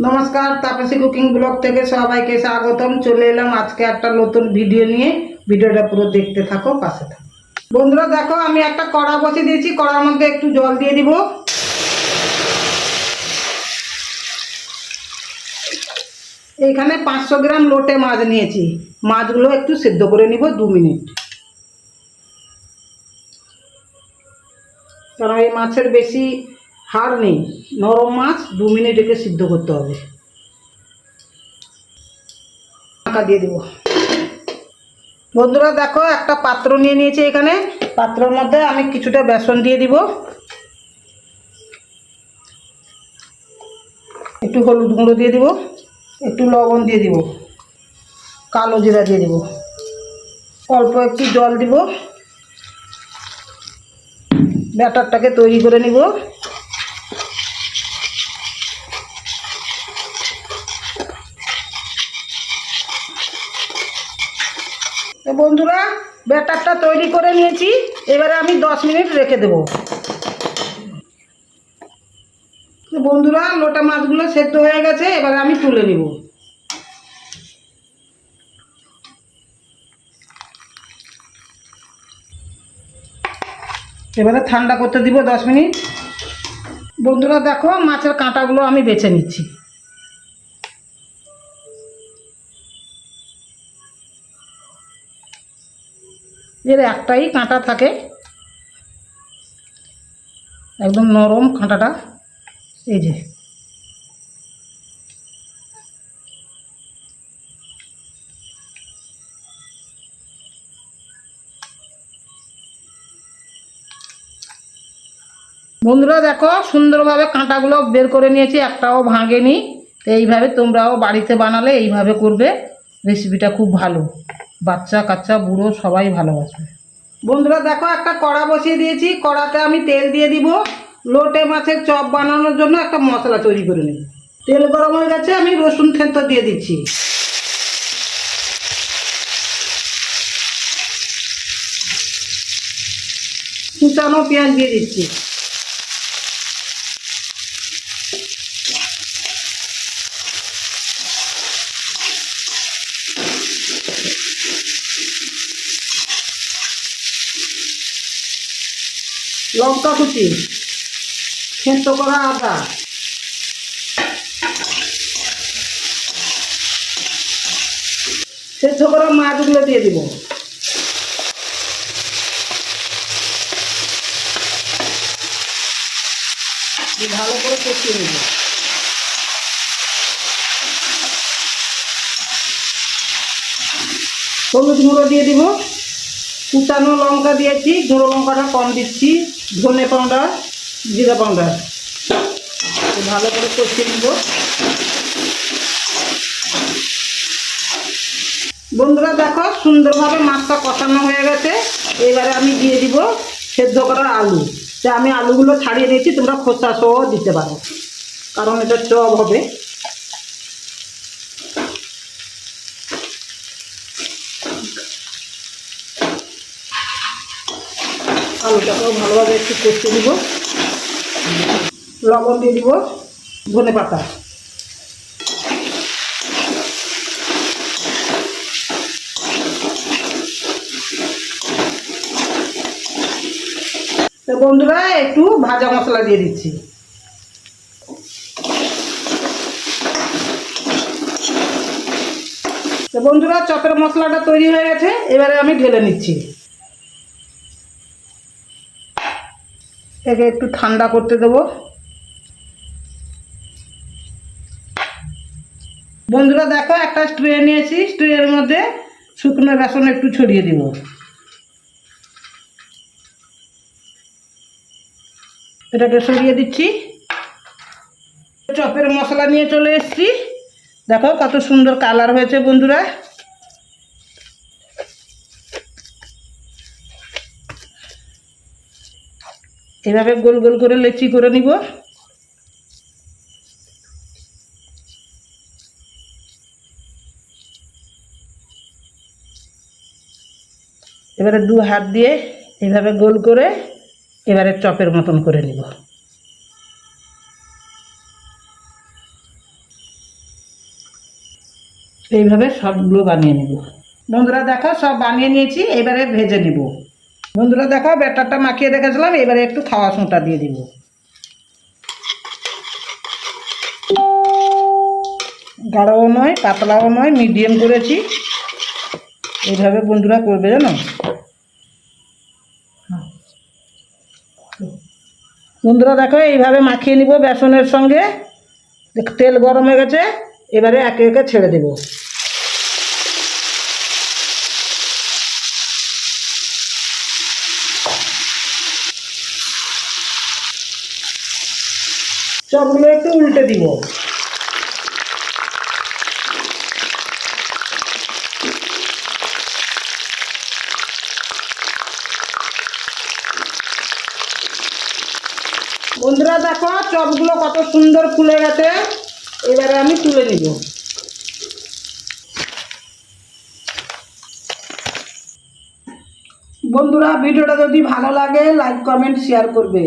নমস্কার, Tapasi cooking blog থেকে সবাইকে স্বাগতম। চলে এলাম আজকে একটা নতুন ভিডিও নিয়ে। ভিডিওটা পুরো দেখতে থাকো, পাশে থাকো। বন্ধুরা, দেখো, আমি একটা কড়া বসিয়ে দিয়েছি। কড়ার মধ্যে একটু জল দিয়ে দিব। এইখানে পাঁচশো গ্রাম লোটে মাছ নিয়েছি। মাছগুলো একটু সেদ্ধ করে নিব দু মিনিট। কারণ এই মাছের বেশি হাড় নেই। নরম মাছ দু মিনিট একে সিদ্ধ করতে হবে। ঢাকা দিয়ে দেবো। বন্ধুরা দেখো, একটা পাত্র নিয়ে নিয়েছি এখানে। পাত্রের মধ্যে আমি কিছুটা বেসন দিয়ে দিব। একটু হলুদ গুঁড়ো দিয়ে দিব, একটু লবণ দিয়ে দিব, কালো জিরা দিয়ে দিব। অল্প একটু জল দিব। ব্যাটারটাকে তৈরি করে নিব। বন্ধুরা, ব্যাটারটা তৈরি করে নিয়েছি। এবারে আমি দশ মিনিট রেখে দেবো। বন্ধুরা, লোটা মাছগুলো সেদ্ধ হয়ে গেছে, এবারে আমি তুলে নিব। এবারে ঠান্ডা করতে দিব দশ মিনিট। বন্ধুরা দেখো, মাছের কাঁটাগুলো আমি বেছে নিচ্ছি। এর একটাই কাঁটা থাকে। একদম নরম কাঁটাটা। এই যে। বন্ধুরা দেখো, সুন্দরভাবে কাঁটাগুলো বের করে নিয়েছি, একটাও ভাঙেনি। তো এইভাবে তোমরাও বাড়িতে বানালে এইভাবে করবে। রেসিপিটা খুব ভালো। বাচ্চা, কাচ্চা, বুড়ো সবাই ভালোবাসবে বন্ধুরা, দেখো, একটা কড়া বসিয়ে দিয়েছি। কড়াতে আমি তেল দিয়ে দিব। লোটে মাছের চপ বানানোর জন্য একটা মশলা তৈরি করে নেব। তেল গরম হয়ে গেছে, আমি রসুন থেতো দিয়ে দিচ্ছি। কুচানো পেঁয়াজ দিয়ে দিচ্ছি। লঙ্কা কুচি, সেদ্ধ করা আদা। সেদ্ধ করা মাছগুলো দিয়ে দিব। ভালো করে কষিয়ে নেব। হলুদ গুঁড়ো দিয়ে দিব। কুচানো লঙ্কা দিয়েছি ঝোড়ো লঙ্কাটা কম দিচ্ছি, ধনে পাউডার, জিরা পাউডার। ভালো করে কষিয়ে নিব। বন্ধুরা দেখো, সুন্দরভাবে মাছটা কষানো হয়ে গেছে। এবারে আমি দিয়ে দিব সেদ্ধ করার আলু। তো আমি আলুগুলো ছাড়িয়ে দিয়েছি, তোমরা খোসা সহ দিতে পারো। কারণ এটা চপ হবে। আলুটাকেও ভালোভাবে একটু কষতে দিব লবণ দিয়ে দিব ধনে পাতা। তো বন্ধুরা, একটু ভাজা মশলা দিয়ে দিচ্ছি। তো বন্ধুরা, চপের মশলাটা তৈরি হয়ে গেছে, এবারে আমি ঢেলে নিচ্ছি। একে একটু ঠান্ডা করতে দেবো। বন্ধুরা দেখো, একটা স্ট্রে নিয়েছি, স্ট্রের মধ্যে শুকনো বেসন একটু ছড়িয়ে দিব। এটাকে সরিয়ে দিচ্ছি। চপের মশলা নিয়ে চলে এসেছি। দেখো কত সুন্দর কালার হয়েছে বন্ধুরা। এভাবে গোল গোল করে লেচি করে নিব। এবারে দু হাত দিয়ে এইভাবে গোল করে এবারে চপের মতন করে নিব। এইভাবে সবগুলো বানিয়ে নেব। বন্ধুরা দেখো, সব বানিয়ে নিয়েছি, এবারে ভেজে নেব। বন্ধুরা দেখো, ব্যাটারটা মাখিয়ে রেখেছিলাম, এবারে একটু খাওয়া সোঁটা দিয়ে দিব। গাঢ়ও নয়, পাতলাও নয় মিডিয়াম করেছি। এইভাবে বন্ধুরা করবে জানো? বন্ধুরা দেখো, এইভাবে মাখিয়ে নিব বেসনের সঙ্গে। তেল গরম হয়ে গেছে, এবারে একে একে ছেড়ে দেব। চপগুলো একটু উল্টে দিব। বন্ধুরা দেখো, চপগুলো কত সুন্দর ফুলে গেছে। এবারে আমি তুলে নিব। বন্ধুরা, ভিডিওটা যদি ভালো লাগে, লাইক, কমেন্ট, শেয়ার করবে।